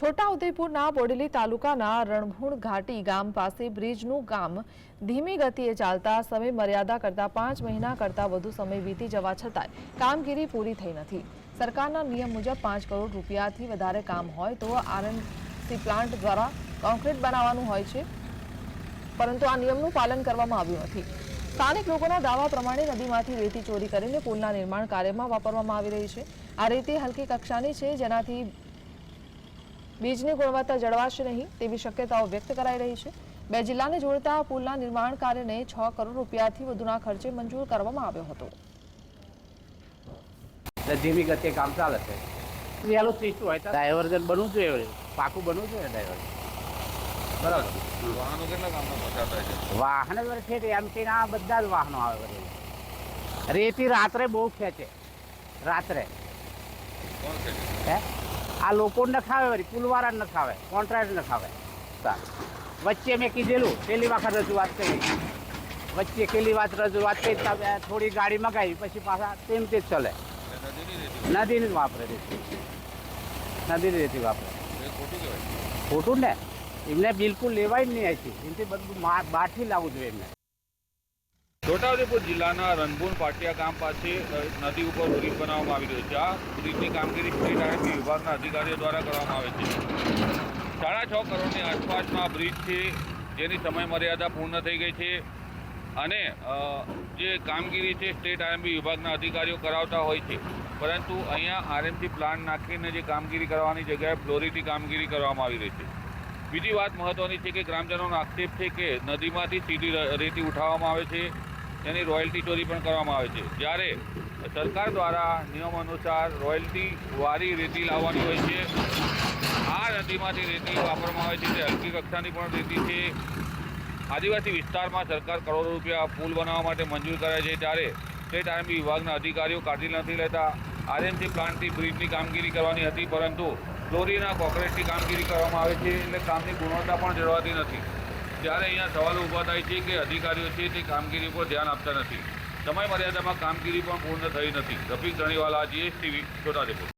છોટાઉદેપુરના બોડેલી તાલુકાના રણભૂણ ઘાટી ગામ પાસે બ્રિજનું કામ ધીમી ગતિએ ચાલતા સમય મર્યાદા કરતા પાંચ મહિના કરતા વધુ સમય વીતી જવા છતાંય કામગીરી પૂરી થઈ નથી. સરકારના નિયમ મુજબ પાંચ કરોડ રૂપિયાથી વધારે કામ હોય તો આરએનસી પ્લાન્ટ દ્વારા કોન્ક્રીટ બનાવવાનું હોય છે, પરંતુ આ નિયમનું પાલન કરવામાં આવ્યું નથી. સ્થાનિક લોકોના દાવા પ્રમાણે નદીમાંથી રેતી ચોરી કરીને પુલના નિર્માણ કાર્યમાં વાપરવામાં આવી રહી છે. આ રેતી હલકી કક્ષાની છે, જેનાથી બીજની ગુણવત્તા જળવાશે નહીં તેવી શક્યતાઓ વ્યક્ત કરાઈ રહી છે. બે જિલ્લાને જોડતા પુલના નિર્માણ કાર્યને છ કરોડ રૂપિયાથી વધુના ખર્ચે મંજૂર કરવામાં આવ્યો હતો. ધીમી ગતિએ કામ ચાલે છે. વહેલું ત્રીસું હોય તો. ડાયવર્ઝન બનવું જોઈએ પાકું બનવું જોઈએ ડાયવર્ઝન. બરાબર. વાહનો કેટલા ગામમાં પસાર થાય છે? વાહન છે આ બધા જ વાહનો આવે રેતી રાત્રે બહુ ખેંચે. રાત્રે. કોણ છે હે? આ લોકો ન ખાવે વળી પુલવાળા ન ખાવે કોન્ટ્રાક્ટ ન ખાવે સારું. વચ્ચે મેં કીધેલું પેલી વખત રજૂઆત કરી. વચ્ચે પેલી વાત રજૂઆત કરી થોડી ગાડી મગાવી, પછી પાછા તેમ તે ચલે. નદીની જ વાપરે નદીની રેતી વાપરે. ખોટું ને? એમને બિલકુલ લેવાય જ નહીં અહીંથી. એમથી બધું બહારથી લાવવું જોઈએ એમને. છોટાઉદેપુર જિલ્લાના રણભૂન પાટિયા ગામ પાસે નદી ઉપર બ્રિજ બનાવવામાં આવી રહ્યો છે. આ બ્રિજની કામગીરી સ્ટેટ આરએમબી વિભાગના અધિકારીઓ દ્વારા કરવામાં આવે છે. સાડા છ કરોડની આસપાસનો આ બ્રિજ છે, જેની સમય મર્યાદા પૂર્ણ થઈ ગઈ છે અને જે કામગીરી છે સ્ટેટ આરએમબી વિભાગના અધિકારીઓ કરાવતા હોય છે. પરંતુ અહીંયા આરએમસી પ્લાન્ટ નાખીને જે કામગીરી કરવાની જગ્યાએ ફ્લોરિટી કામગીરી કરવામાં આવી રહી છે. બીજી વાત મહત્વની છે કે ગ્રામજનોનો આક્ષેપ છે કે નદીમાંથી સીધી રેતી ઉઠાવવામાં આવે છે. તેની રોયલ્ટી ચોરી પણ કરવામાં આવે છે. જ્યારે સરકાર દ્વારા નિયમ અનુસાર રોયલ્ટી વારી રેતી લાવવાની હોય છે, આ નદીમાંથી રેતી વાપરવામાં આવે છે, તે હલકી કક્ષાની પણ રેતી છે. આદિવાસી વિસ્તારમાં સરકાર કરોડો રૂપિયા પુલ બનાવવા માટે મંજૂર કરે છે. ત્યારે સ્ટેટ આર્મી વિભાગના અધિકારીઓ કાઢી નથી લેતા. આરએમસી પ્લાન્ટથી બ્રિજની કામગીરી કરવાની હતી, પરંતુ ફ્લોરીના કોન્ક્રીટની કામગીરી કરવામાં આવે છે, એટલે કામની ગુણવત્તા પણ જળવાતી નથી. ત્યારે અહીંયા સવાલો ઊભા થાય છે કે અધિકારીઓ છે તે કામગીરી પર ધ્યાન આપતા નથી. સમય મર્યાદામાં કામગીરી પણ પૂર્ણ થઈ નથી. રફીક ધણીવાલા, જીએસટીવી છોટાઉદેપુર